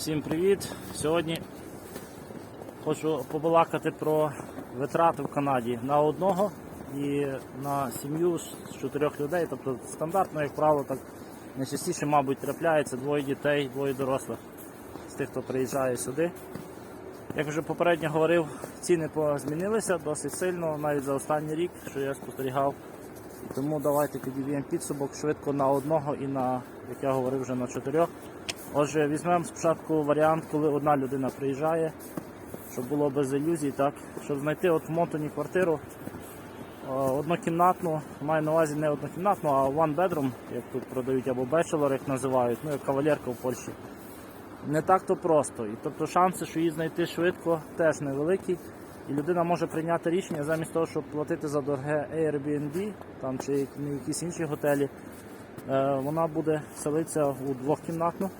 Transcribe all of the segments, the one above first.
Всім привіт! Сьогодні хочу побалакати про витрати в Канаді на одного і на сім'ю з чотирьох людей. Тобто стандартно, як правило, так найчастіше, мабуть, трапляється двоє дітей, двоє дорослих з тих, хто приїжджає сюди. Як вже попередньо говорив, ціни змінилися досить сильно, навіть за останній рік, що я спостерігав. Тому давайте підіб'ємо підсумок швидко на одного і на, як я говорив, вже на чотирьох. Отже, візьмемо спочатку варіант, коли одна людина приїжджає, щоб було без ілюзій, так? Щоб знайти от в Монтоні квартиру однокімнатну, маю на увазі не однокімнатну, а one bedroom, як тут продають, або bachelor, як називають, ну як кавалерка в Польщі. Не так то просто. І тобто шанси, що її знайти швидко, теж невеликі. І людина може прийняти рішення замість того, щоб платити за дороге Airbnb там, чи ну, якісь інші готелі. Е, вона буде селитися у двохкімнатну,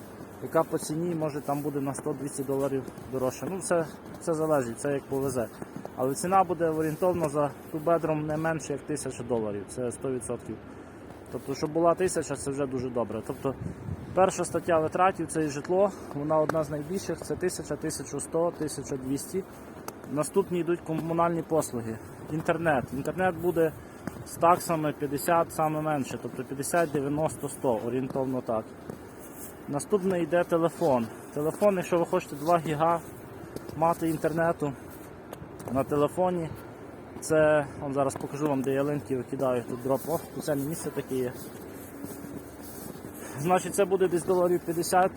яка по ціні може там буде на 100-200 доларів дорожче. Ну, це, це залежить, це як повезе. Але ціна буде орієнтовно за ту бедром не менше як 1000 доларів, це 100%. Тобто, щоб була тисяча, це вже дуже добре. Тобто, перша стаття витратів це і житло, вона одна з найбільших, це 1000, 1100, 1200. Наступні йдуть комунальні послуги. Інтернет. Інтернет буде з таксами 50 саме менше, тобто 50, 90, 100, орієнтовно так. Наступне йде телефон. Телефон, якщо ви хочете 2 гіга мати інтернету на телефоні, це он зараз покажу вам, де я линки викидаю тут дроп оф, спеціальне місце таке є. Значить, це буде десь доларів 50,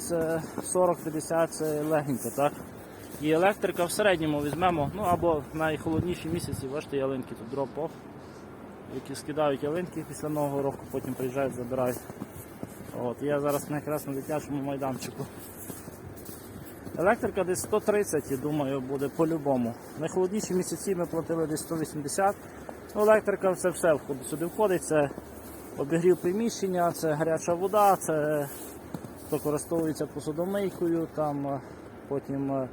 40-50, це легенько, так? І електрика в середньому візьмемо, ну або в найхолодніші місяці, бачите, ялинки тут дроп оф які скидають ялинки після нового року, потім приїжджають, забирають. От, Я зараз якраз на дитячому майданчику. Електрика десь 130, я думаю, буде по-любому. Найхолодніші місяці ми платили десь 180. Ну, електрика це все сюди входить. Це обігрів приміщення, це гаряча вода, це хто користується посудомийкою, там е, потім е,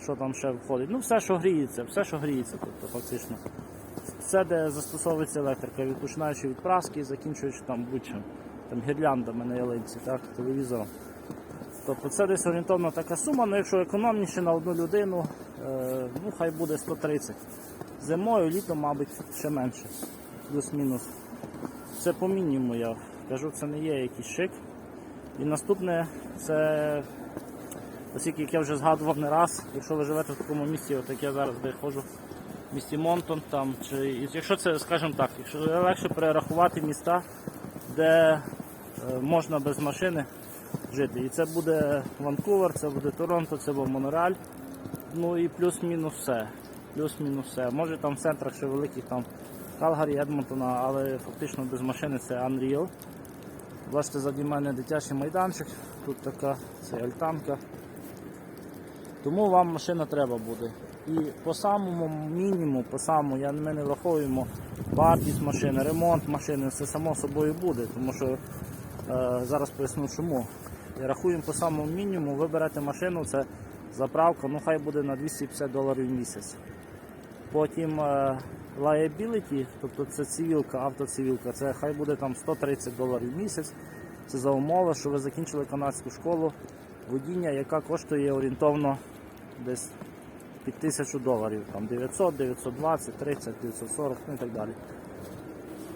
що там ще входить. Ну все, що гріється, все, що гріється, тобто фактично. Все, де застосовується електрика, від починаючи від праски закінчуючи там будь-чим. Там гірляндами на ялинці, так, телевізором. Тобто це десь орієнтовно така сума, але якщо економніше на одну людину, е, ну хай буде 130. Зимою, літом, мабуть, ще менше. Плюс-мінус. Це по мінімуму я кажу, це не є якийсь шик. І наступне це, оскільки як я вже згадував не раз, якщо ви живете в такому місці, от як я зараз де ходжу, в місті Монтон, там, чи, якщо це, скажімо так, якщо легше перерахувати міста, де можна без машини жити. І це буде Ванкувер, це буде Торонто, це буде Монреаль. Ну і плюс-мінус все. Плюс-мінус все. Може там в центрах ще великих там Калгарі, Едмонтона, але фактично без машини це Unreal. Бачите, заді мене дитячий майданчик, тут така це альтанка. Тому вам машина треба буде. І по самому мінімуму, по самому, я, ми не враховуємо вартість машини, ремонт машини, це само собою буде, тому що е, зараз поясню чому. Рахуємо по самому мінімуму, ви берете машину, це заправка, ну хай буде на 250 доларів в місяць. Потім е, liability, тобто це цивілка, автоцивілка, це хай буде там 130 доларів в місяць. Це за умови, що ви закінчили канадську школу водіння, яка коштує орієнтовно десь під 1000 доларів, там 900, 920, 30, 940 ну і так далі.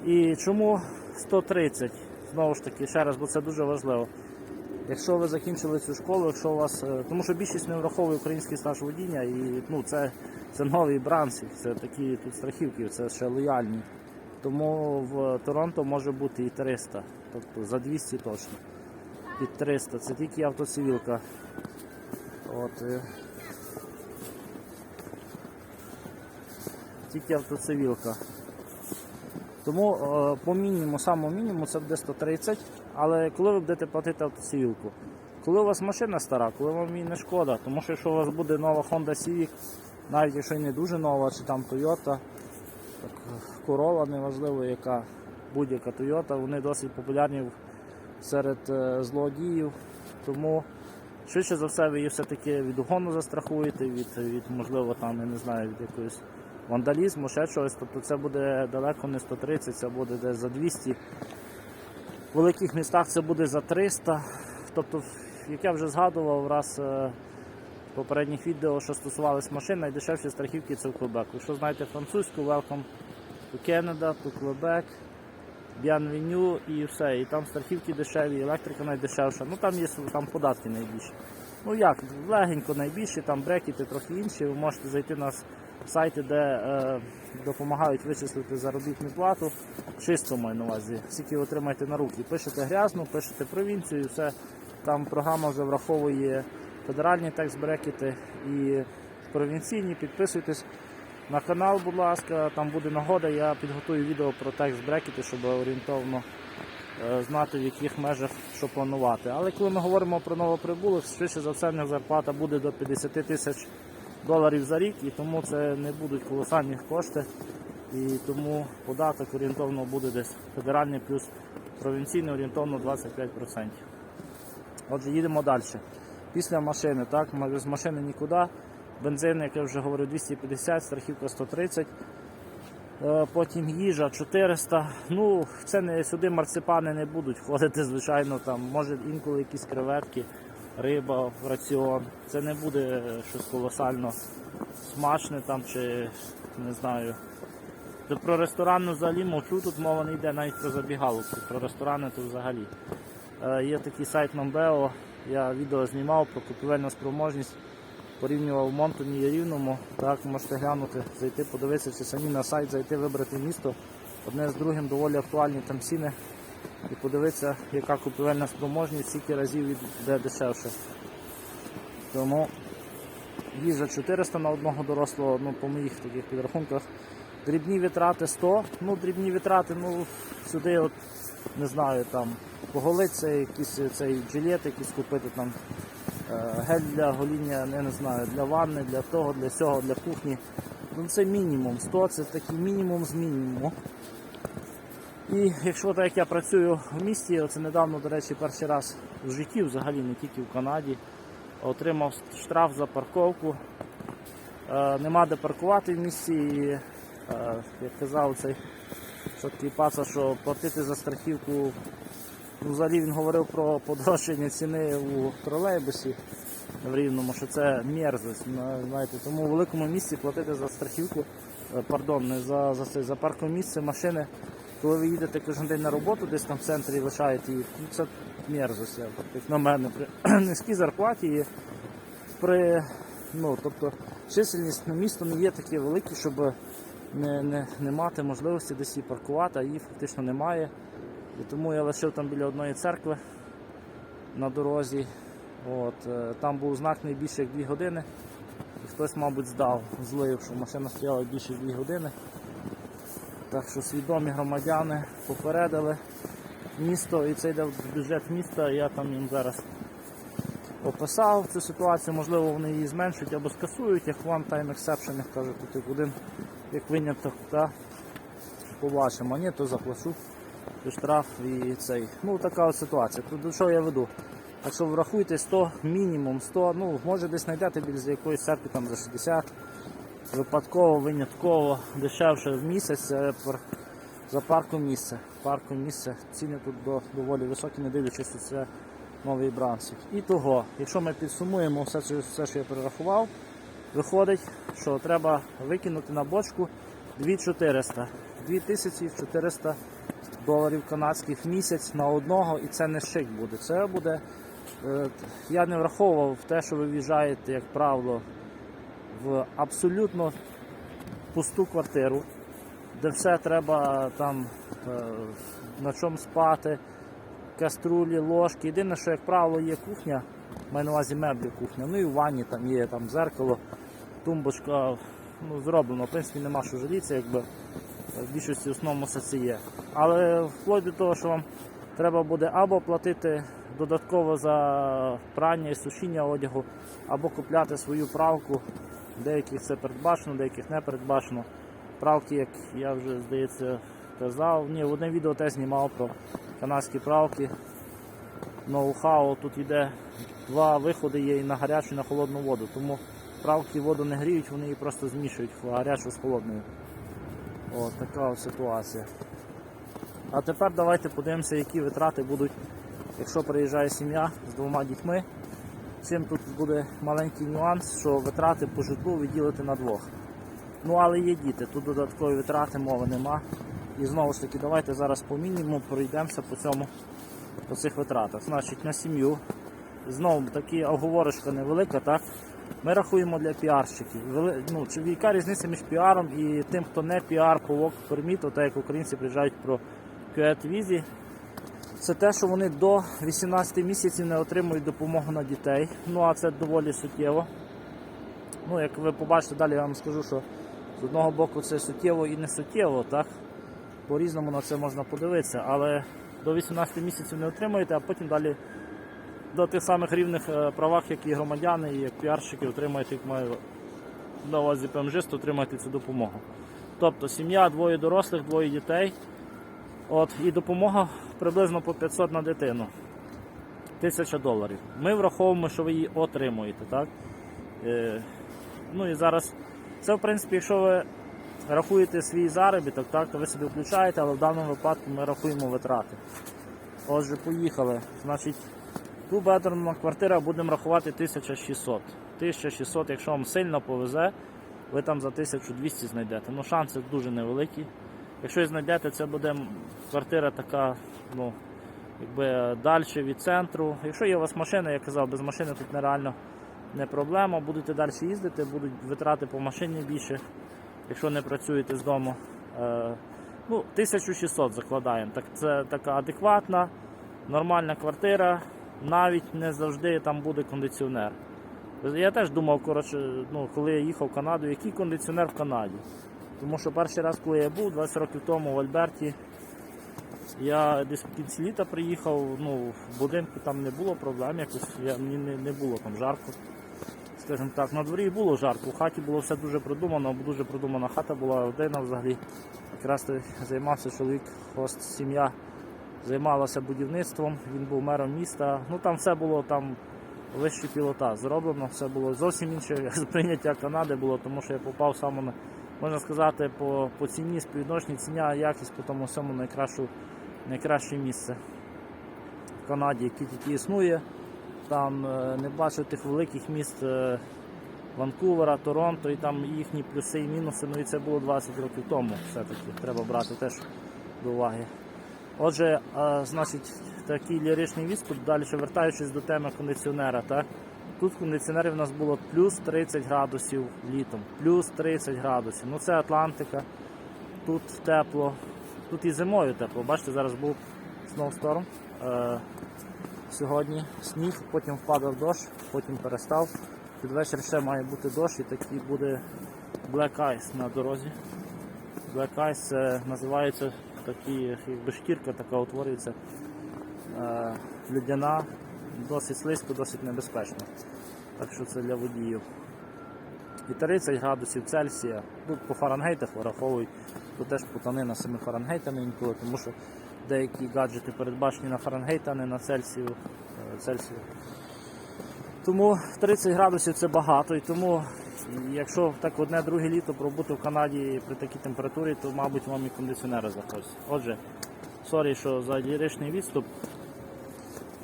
І чому 130? Знову ж таки, ще раз, бо це дуже важливо. Якщо ви закінчили цю школу, якщо у вас. е, Тому що більшість не враховує український стаж водіння і ну, це, це новий Брансвік, це такі тут страхівки, це ще лояльні. Тому в Торонто може бути і 300, тобто за 200 точно. Під 300. Це тільки автоцивілка. От, е, тільки автоцивілка. Тому е, по мінімуму, самому мінімуму це буде 130, але коли ви будете платити автоцивілку? Коли у вас машина стара, коли вам її не шкода, тому що якщо у вас буде нова Honda Civic, навіть якщо і не дуже нова, чи там Toyota, так, Corolla, неважливо яка, будь-яка Toyota, вони досить популярні серед е, злодіїв. Тому швидше за все ви її все-таки від угону застрахуєте, від, від можливо там, я не знаю, від якоїсь вандалізму, ще чогось. Тобто це буде далеко не 130, це буде десь за 200. В великих містах це буде за 300. Тобто як я вже згадував раз е, в попередніх відео, що стосувалось машин, найдешевші страхівки це в Quebec. Якщо знаєте французьку, welcome to Canada, to Quebec, Bienvenue і все. І там страхівки дешеві, електрика найдешевша. Ну там є там податки найбільші. Ну як, легенько найбільші, там брекети трохи інші. Ви можете зайти на сайти, де е, допомагають вичислити заробітну плату. Чисто маю на увазі, скільки ви отримаєте на руки. Пишете грязну, пишете провінцію, все. Там програма вже враховує федеральні текст-брекети і провінційні. Підписуйтесь на канал, будь ласка, там буде нагода. Я підготую відео про текст-брекети, щоб орієнтовно е, знати, в яких межах що планувати. Але коли ми говоримо про новоприбулих, швидше за все, в них зарплата буде до 50 тисяч доларів за рік, і тому це не будуть колосальні кошти. І тому податок орієнтовно буде десь федеральний плюс провінційний орієнтовно 25%. Отже, їдемо далі. Після машини, так, без машини нікуди. Бензин, як я вже говорив, 250, страхівка 130. Е, Потім їжа 400. Ну, це не сюди марципани не будуть входити, звичайно, там може інколи якісь креветки, риба в раціон. Це не буде щось колосально смачне там чи не знаю. Та Про ресторан взагалі мовчу, тут мова не йде навіть про забігаловки. Про ресторани то взагалі. Е, Є такий сайт Мамбео, я відео знімав про купівельну спроможність, порівнював в Монтоні і Рівному. Так, можете глянути, зайти, подивитися, самі на сайт зайти, вибрати місто. Одне з другим доволі актуальні там ціни. І подивитися, яка купівельна спроможність, скільки разів йде дешевше. Тому їжа 400 на одного дорослого, ну по моїх таких підрахунках. Дрібні витрати 100. Ну, дрібні витрати, ну сюди от не знаю, там поголиться, якісь цей джилет, якийсь купити там е, гель для гоління, я не знаю, для ванни, для того, для цього, для кухні. Ну це мінімум. 100 це такий мінімум з мінімуму. І якщо так як я працюю в місті, оце недавно, до речі, перший раз в житті, взагалі не тільки в Канаді, отримав штраф за парковку. Е, нема де паркувати в місті. І, е, як казав цей такий паца, що платити за страхівку. Ну, взагалі він говорив про подорожчання ціни у тролейбусі в Рівному, що це мерзость. Знаєте, тому у великому місті платити за страхівку, е, пардон, не за, за, це, за паркомісце машини, коли ви їдете кожен день на роботу, десь там в центрі лишаєте її, ну, це мерзость, як на мене. При низькій зарплаті і при ну, тобто чисельність на місто не є таке велике, щоб не, не, не мати можливості десь її паркувати, а її фактично немає. І тому я лишив там біля одної церкви на дорозі. От, е, там був знак не більше як 2 години. І хтось, мабуть, здав, злив, що машина стояла більше 2 години. Так що свідомі громадяни попередили місто і це йде в бюджет міста. Я там їм зараз описав цю ситуацію, можливо, вони її зменшують або скасують, як one time exception, як кажуть, тут як один як виняток, та побачимо, ні, то заплачу штраф і цей. Ну така от ситуація. Тут до чого я веду? Так що врахуйте 100, мінімум 100, ну може десь знайдете біля якоїсь церкви там за 60, випадково, винятково, дешевше в місяць е, за парку місце. Парку місце. Ціни тут доволі високі, не дивлячись, що це новий Брансвік. І того, якщо ми підсумуємо все, це- все, що я перерахував, виходить, що треба викинути на бочку 2400. 2400 доларів канадських в місяць на одного, і це не шик буде. Це буде. е, Я не враховував те, що ви в'їжджаєте, як правило, в абсолютно пусту квартиру, де все треба там е, на чому спати, каструлі, ложки. Єдине, що, як правило, є кухня, маю на увазі меблі кухня. Ну і в ванні там є там зеркало, тумбочка, ну, зроблено. В принципі, нема що жалітися, якби в більшості основному все це є. Але вплоть до того, що вам треба буде або платити додатково за прання і сушіння одягу, або купляти свою правку. Деяких це передбачено, деяких не передбачено. Правки, як я вже здається казав, ні, в одне відео теж знімав про канадські правки. Ноу-хау, тут йде два виходи є і на гарячу, і на холодну воду. Тому правки воду не гріють, вони її просто змішують гарячу з холодною. О, така от ситуація. А тепер давайте подивимося, які витрати будуть, якщо приїжджає сім'я з двома дітьми з чим тут буде маленький нюанс, що витрати по житлу виділити на двох. Ну але є діти, тут додаткові витрати, мови нема. І знову ж таки, давайте зараз по мінімуму пройдемося по цьому по цих витратах. Значить, на сім'ю. Знову таки оговорочка невелика, так? Ми рахуємо для піарщиків. Ну, чи яка різниця між піаром і тим, хто не піар по work permit, так як українці приїжджають про QET візі, це те, що вони до 18 місяців не отримують допомогу на дітей. Ну а це доволі суттєво. Ну, як ви побачите, далі я вам скажу, що з одного боку це суттєво і не суттєво, так? По-різному на це можна подивитися, але до 18 місяців не отримуєте, а потім далі до тих самих рівних е, правах, як і громадяни, і як піарщики отримають, як маю на увазі ПМЖист, отримаєте цю допомогу. Тобто сім'я, двоє дорослих, двоє дітей. От, і допомога приблизно по 500 на дитину. Тисяча доларів. Ми враховуємо, що ви її отримуєте. Так? Е, ну і зараз, це в принципі, якщо ви рахуєте свій заробіток, так, то ви собі включаєте, але в даному випадку ми рахуємо витрати. Отже, поїхали. Значить, ту бедрна квартира будемо рахувати 1600. 1600, якщо вам сильно повезе, ви там за 1200 знайдете. Ну, шанси дуже невеликі. Якщо знайдете, це буде квартира така, ну, якби далі від центру. Якщо є у вас машина, я казав, без машини тут нереально не проблема. Будете далі їздити, будуть витрати по машині більше, якщо не працюєте з дому. Е, ну, 1600 закладаємо. Так, це така адекватна, нормальна квартира, навіть не завжди там буде кондиціонер. Я теж думав, коротше, ну, коли я їхав в Канаду, який кондиціонер в Канаді. Тому що перший раз, коли я був 20 років тому в Альберті, я десь в кінці літа приїхав, ну, в будинку там не було проблем, якось я, мені не, не було там жарко. Скажімо так, на дворі було жарко, в хаті було все дуже продумано, дуже продумана хата була родина взагалі. Якраз займався чоловік, хост, сім'я займалася будівництвом, він був мером міста. Ну там все було там вищий пілота зроблено, все було зовсім інше сприйняття Канади було, тому що я попав саме на, можна сказати, по, по ціні, співвідношенні ціня, якість по тому всьому найкращу, найкраще місце в Канаді, яке тільки існує. Там е, не бачу тих великих міст е, Ванкувера, Торонто і там їхні плюси і мінуси. Ну і це було 20 років тому. Все-таки треба брати теж до уваги. Отже, е, значить, такий ліричний відступ, далі вертаючись до теми кондиціонера. Так? Тут кондиціонерів у нас було плюс 30 градусів літом, плюс 30 градусів. Ну це Атлантика, тут тепло, тут і зимою тепло. Бачите, зараз був сноусторм. Е, сьогодні сніг, потім впадав дощ, потім перестав. Під вечір ще має бути дощ і такий буде Black Ice на дорозі. Black Ice це називається такі, якби шкірка така утворюється е, людяна, досить слизько, досить небезпечно. Так що це для водіїв. І 30 градусів Цельсія. Тут по Фаренгейтах вираховують, тут теж путанина цими Фаренгейтами інколи, тому що деякі гаджети передбачені на Фаренгейт, а не на Цельсію. е, Цельсію. Тому 30 градусів це багато, і тому якщо так одне друге літо пробути в Канаді при такій температурі, то мабуть вам і кондиціонери захочуть. Отже, сорі, що за ліричний відступ,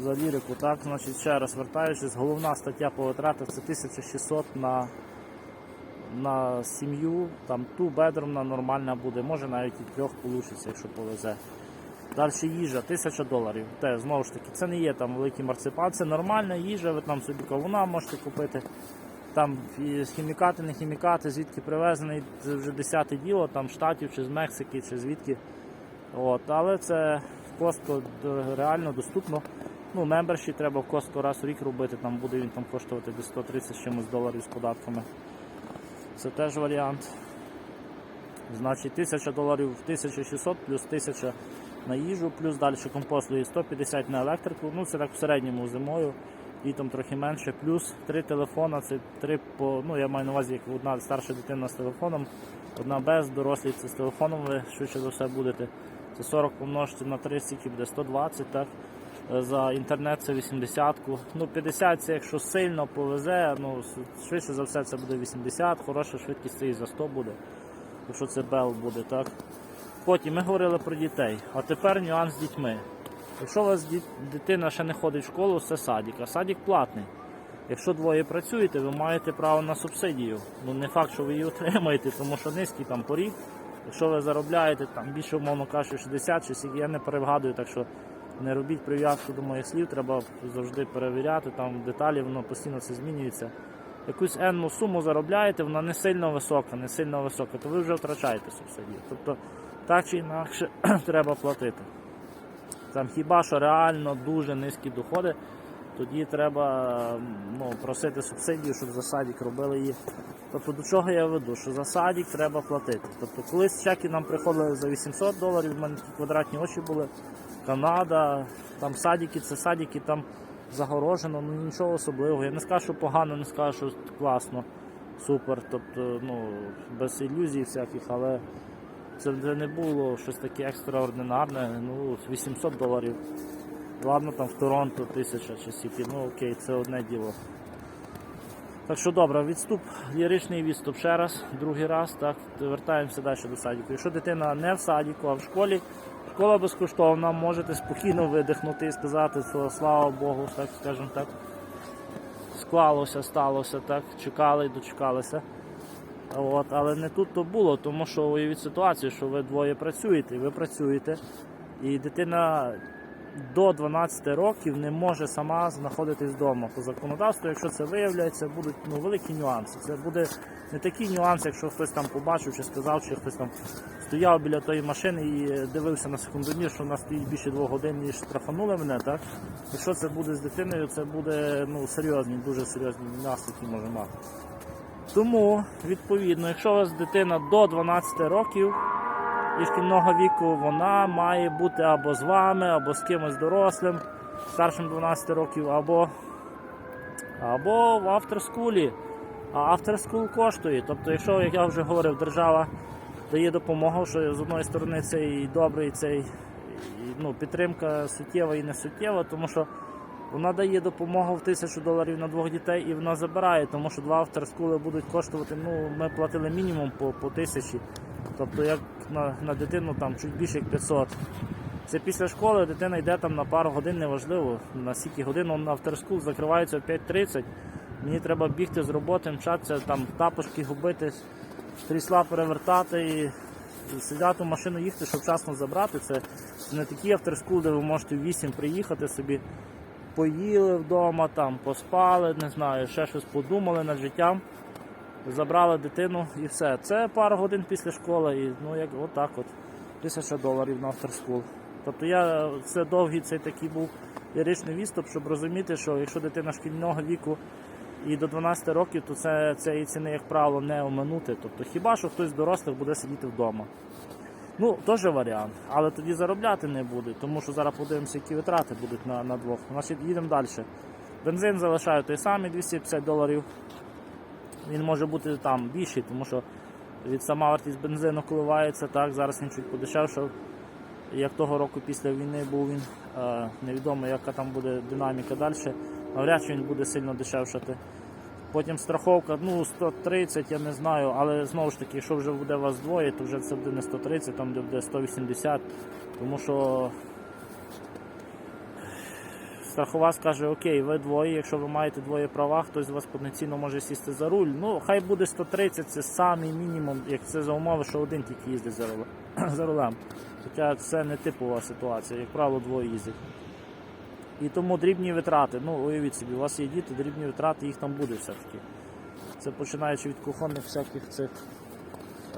за лірику, так, значить ще раз вертаючись, головна стаття по витратах це 1600 на, на сім'ю, там ту бедромна нормальна буде, може навіть і трьох вийде, якщо повезе. Далі їжа, 1000 доларів. Те, знову ж таки, це не є там великий марципан, це нормальна їжа, ви там собі кавуна можете купити. Там хімікати, не хімікати, звідки привезений, це вже десяте діло, там штатів чи з Мексики, чи звідки. От, але це в Костко реально доступно. Ну, мемберші треба в Костко раз в рік робити, там буде він там коштувати десь 130 з чимось доларів з податками. Це теж варіант. Значить 1000 доларів 1600 плюс 1000 на їжу, плюс далі компостує 150 на електрику. Ну це так в середньому зимою, літом трохи менше. Плюс три телефона, це три по. Ну я маю на увазі, як одна старша дитина з телефоном, одна без, дорослі це з телефоном, ви швидше за все будете. Це 40 помножити на 3, стільки буде 120, так? Е, За інтернет це 80. Ну 50 це якщо сильно повезе, ну швидше за все це буде 80, хороша швидкість це і за 100 буде. Якщо це Бел буде, так? Потім ми говорили про дітей, а тепер нюанс з дітьми. Якщо у вас дитина ще не ходить в школу, це садик, а садик платний. Якщо двоє працюєте, ви маєте право на субсидію. Ну не факт, що ви її отримаєте, тому що низький там поріг. Якщо ви заробляєте там більше, умовно кажучи, 60 чи скільки, я не перегадую, так що не робіть прив'язку до моїх слів, треба завжди перевіряти, там деталі, воно постійно це змінюється. Якусь енну суму заробляєте, вона не сильно висока, не сильно висока, то ви вже втрачаєте субсидію. Тобто так чи інакше треба платити. Там хіба що реально дуже низькі доходи, тоді треба ну, просити субсидію, щоб за садик робили її. Тобто до чого я веду? Що за садик треба платити. Тобто колись чеки нам приходили за 800 доларів, в мене такі квадратні очі були. Канада, там садики, це садики, там загорожено, ну нічого особливого. Я не скажу, що погано, не скажу, що класно, супер. Тобто, ну, без ілюзій всяких, але це не було щось таке екстраординарне. Ну, 800 доларів. Ладно, там в Торонто 1000 чи скільки, ну окей, це одне діло. Так що добре, відступ, ліричний відступ ще раз, другий раз, так, вертаємося далі до садіку. Якщо дитина не в садіку, а в школі, школа безкоштовна, можете спокійно видихнути і сказати, що слава Богу, так скажімо так. Склалося, сталося, так, чекали і дочекалися. От, але не тут то було, тому що уявіть ситуацію, що ви двоє працюєте, ви працюєте, і дитина до 12 років не може сама знаходитись вдома. По законодавству, якщо це виявляється, будуть ну, великі нюанси. Це буде не такий нюанс, якщо хтось там побачив чи сказав, чи хтось там стояв біля тої машини і дивився на секундомір, що вона стоїть більше двох годин, ніж штрафанули мене. Так? Якщо це буде з дитиною, це буде ну, серйозні, дуже серйозні наслідки може мати. Тому, відповідно, якщо у вас дитина до 12 років і шкільного віку, вона має бути або з вами, або з кимось дорослим, старшим 12 років, або, або в авторскулі. А авторскул коштує. Тобто, якщо, як я вже говорив, держава дає допомогу, що з одної сторони це і добре, і і, ну, підтримка суттєва і не суттєва, тому що вона дає допомогу в тисячу доларів на двох дітей і вона забирає, тому що два авторскули будуть коштувати. Ну, ми платили мінімум по, по тисячі. Тобто як на, на дитину там чуть більше як 500. Це після школи дитина йде там на пару годин, неважливо, на скільки годин он авторскул закривається о 5.30. Мені треба бігти з роботи, мчатися, там тапочки губити, трісла перевертати і сідати в машину їхати, щоб вчасно забрати. Це не такий авторскул, де ви можете в 8 приїхати собі, поїли вдома, там, поспали, не знаю, ще щось подумали над життям забрали дитину і все. Це пару годин після школи, і ну як отак от. Тисяча доларів на авторскул. Тобто я це довгий цей такий був ліричний відступ, щоб розуміти, що якщо дитина шкільного віку і до 12 років, то це цієї ціни, як правило, не оминути. Тобто хіба що хтось з дорослих буде сидіти вдома. Ну, теж варіант, але тоді заробляти не буде, тому що зараз подивимося, які витрати будуть на, на двох. Значить, їдемо далі. Бензин залишаю той самий 250 доларів він може бути там більший, тому що від сама вартість бензину коливається. Так, зараз він чуть подешевшав. Як того року після війни був він, е, невідомо, яка там буде динаміка далі. Навряд чи він буде сильно дешевшати. Потім страховка, ну 130, я не знаю, але знову ж таки, якщо вже буде вас двоє, то вже це буде не 130, там буде 180, тому що страхова скаже, окей, ви двоє, якщо ви маєте двоє права, хтось з вас потенційно може сісти за руль. Ну, хай буде 130, це самий мінімум, як це за умови, що один тільки їздить за рулем. Хоча це не типова ситуація, як правило, двоє їздять. І тому дрібні витрати, ну уявіть собі, у вас є діти, дрібні витрати, їх там буде все-таки. Це починаючи від кухонних всяких цих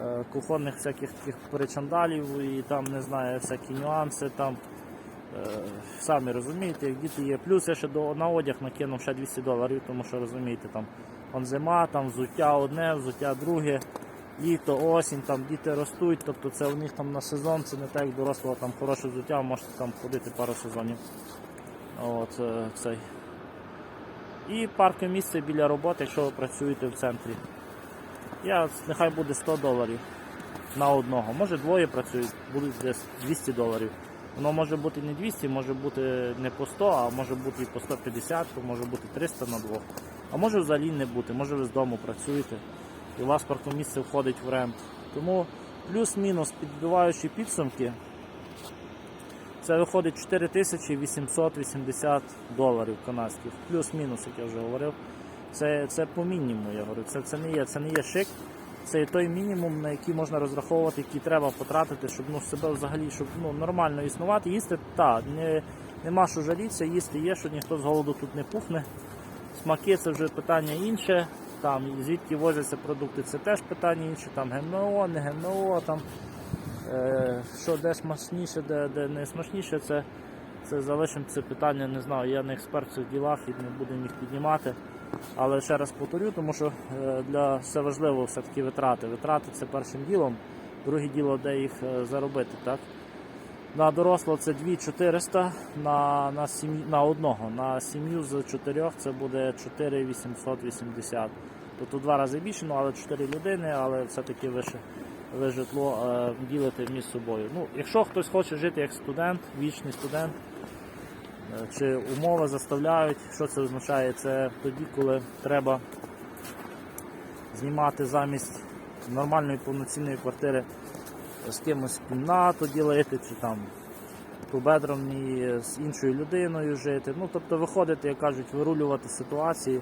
е, кухонних всяких таких перечандалів і там не знаю, всякі нюанси там. Е, Самі розумієте, як діти є. Плюс я ще до, на одяг накинув ще 200 доларів, тому що розумієте, там он зима, там взуття одне, взуття друге, літо, осінь, там діти ростуть, тобто це у них там на сезон, це не так як дорослого там хороше взуття, можете там ходити пару сезонів. От, е, цей. І паркове місце біля роботи, якщо ви працюєте в центрі. Я, нехай буде 100 доларів на одного. Може двоє працюють, будуть десь 200 доларів. Воно може бути не 200, може бути не по 100, а може бути і по 150, то може бути 300 на двох. А може взагалі не бути, може ви з дому працюєте і у вас паркомісце входить в рент. Тому плюс-мінус підбиваючи підсумки, це виходить 4880 доларів канадських. Плюс-мінус, як я вже говорив. Це, це по мінімуму, я говорю. Це, це, не є, це не є шик. Це є той мінімум, на який можна розраховувати, який треба потратити, щоб ну, себе взагалі щоб, ну, нормально існувати. Їсти, так, не, нема що жалітися, їсти є, що ніхто з голоду тут не пухне. Смаки це вже питання інше. Там, звідки возяться продукти, це теж питання інше. Там ГМО, не ГМО, там, е, що де смачніше, де, де не смачніше, це, це залишимо це питання, не знаю. Я не експерт в цих ділах і не буду їх піднімати. Але ще раз повторю, тому що е, для все важливо все-таки витрати. Витрати це першим ділом, друге діло, де їх е, заробити. Так? На дорослого це 2400 на, на, на одного. На сім'ю з чотирьох це буде 4880. Тобто два рази більше, ну, але 4 людини, але все-таки ви, ви житло е, ділите між собою. Ну, якщо хтось хоче жити як студент, вічний студент, чи умови заставляють, що це означає? Це тоді, коли треба знімати замість нормальної повноцінної квартири з кимось кімнату ділити, чи там победровні з іншою людиною жити. Ну, тобто виходити, як кажуть, вирулювати ситуації.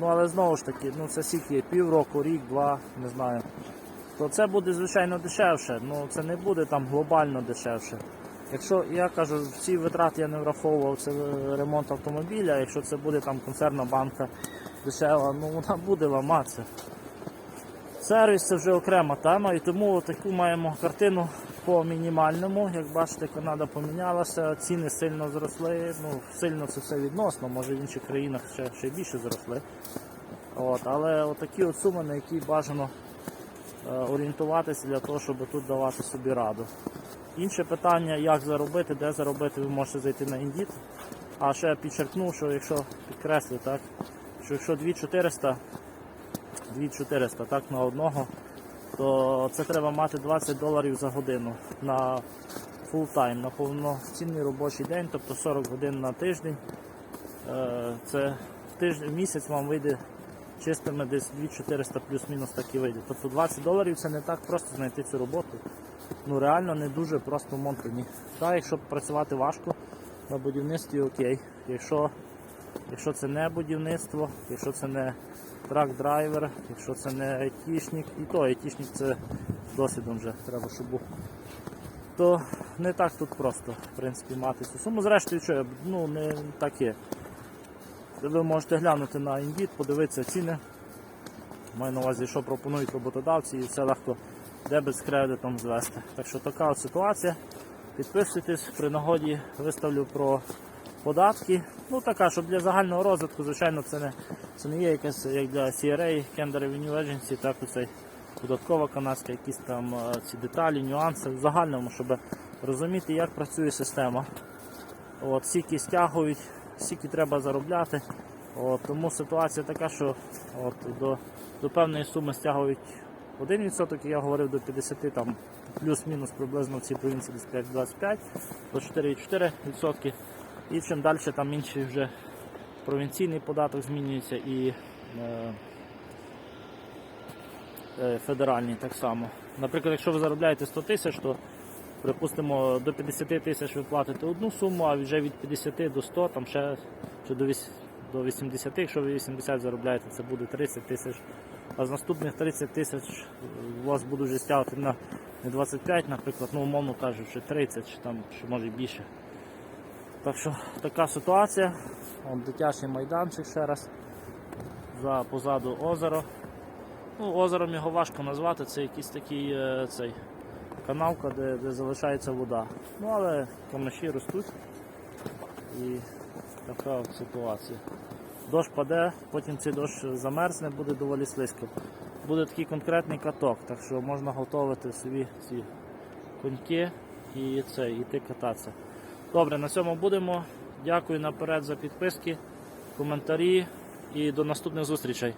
Ну, але знову ж таки, ну це скільки півроку, рік, два, не знаю. То це буде, звичайно, дешевше, ну це не буде там глобально дешевше. Якщо я кажу, всі витрати я не враховував, це ремонт автомобіля, якщо це буде там консервна банка дешева, ну вона буде ламатися. Сервіс це вже окрема тема, і тому таку маємо картину по мінімальному. Як бачите, Канада помінялася, ціни сильно зросли. Ну, сильно це все відносно, може в інших країнах ще, ще більше зросли. От, але отакі от суми, на які бажано е, орієнтуватися для того, щоб тут давати собі раду. Інше питання, як заробити, де заробити, ви можете зайти на Indeed. А ще підчеркну, що якщо підкреслю, так, що якщо 2400 2400 так, на одного, то це треба мати 20 доларів за годину на time, на повноцінний робочий день, тобто 40 годин на тиждень. Е, Це в тиждень місяць вам вийде чистими десь 2400 плюс-мінус так і вийде. Тобто 20 доларів це не так просто знайти цю роботу. Ну реально не дуже просто Монтані. Так, якщо працювати важко на будівництві окей. Якщо Якщо це не будівництво, якщо це не трак-драйвер, якщо це не айтішник, і то айтішник це досвідом вже треба, щоб був. То не так тут просто в принципі, мати цю суму. Зрештою, що, ну не так є. Ви можете глянути на Indeed, подивитися ціни. Маю на увазі, що пропонують роботодавці, і все легко дебет з кредитом звести. Так що така ситуація. Підписуйтесь, при нагоді виставлю про податки. Ну така, щоб для загального розвитку, звичайно, це не, це не є якесь як для CRA, Canada Revenue Agency, так і цей податкова канадська, якісь там е, ці деталі, нюанси в загальному, щоб розуміти, як працює система. От, скільки стягують, скільки треба заробляти. От, тому ситуація така, що от, до, до певної суми стягують 1%, я говорив до 50, там плюс-мінус приблизно в цій провінції десь 5,25, до 4,4%. І чим далі там інший вже провінційний податок змінюється і е, е, федеральний так само. Наприклад, якщо ви заробляєте 100 тисяч, то припустимо до 50 тисяч ви платите одну суму, а вже від 50 до 100, там ще чи до до 80, якщо ви 80 заробляєте, це буде 30 тисяч. А з наступних 30 тисяч е, у вас будуть вже стягувати на не 25, наприклад, ну умовно кажучи, 30 чи там чи може більше. Так що така ситуація. От дитячий майданчик ще раз. За позаду озеро. Ну, озером його важко назвати, це якийсь такий е, цей, канавка, де, де залишається вода. Ну але камиші ростуть і така от ситуація. Дощ паде, потім цей дощ замерзне, буде доволі слизько. Буде такий конкретний каток, так що можна готувати собі ці коньки і це, йти кататися. Добре, на цьому будемо. Дякую наперед за підписки, коментарі і до наступних зустрічей.